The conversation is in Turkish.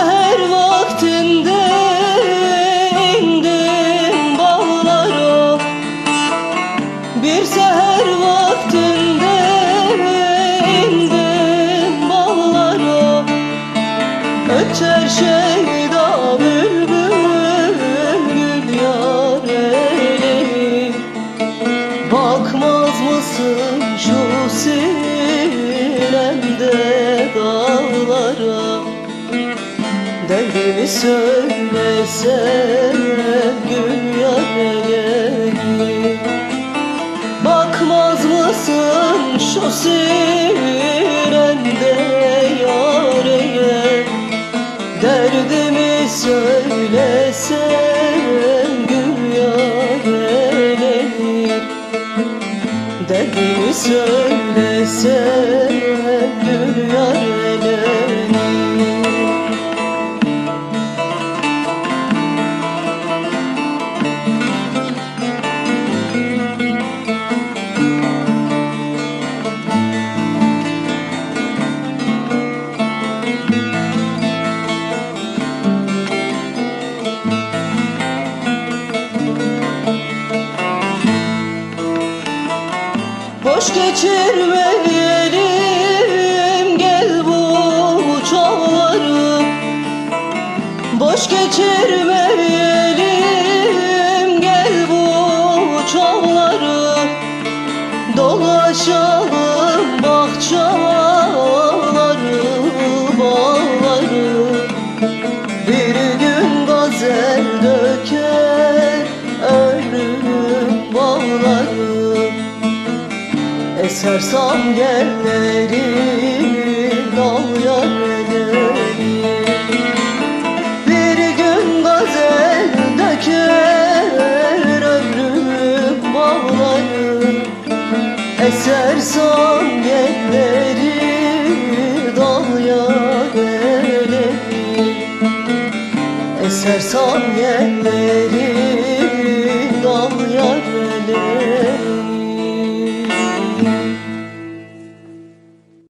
Seher vaktinde indim bağlara Bir seher vaktinde indim bağlara Öter şey Derdini söylesem gül yarelim Bakmaz mısın şu sinemde yareye? Derdimi söylesem gül yarelenir Derdimi söylesem Boş geçirmeyelim gel bu çağları Boş geçirmeyelim gel bu çağları Dolaşalım bahçaları Eser samgelleri dal yerleri Bir gün gazel döker ömrüm bağları Eser samgelleri dal yerleri Eser samgelleri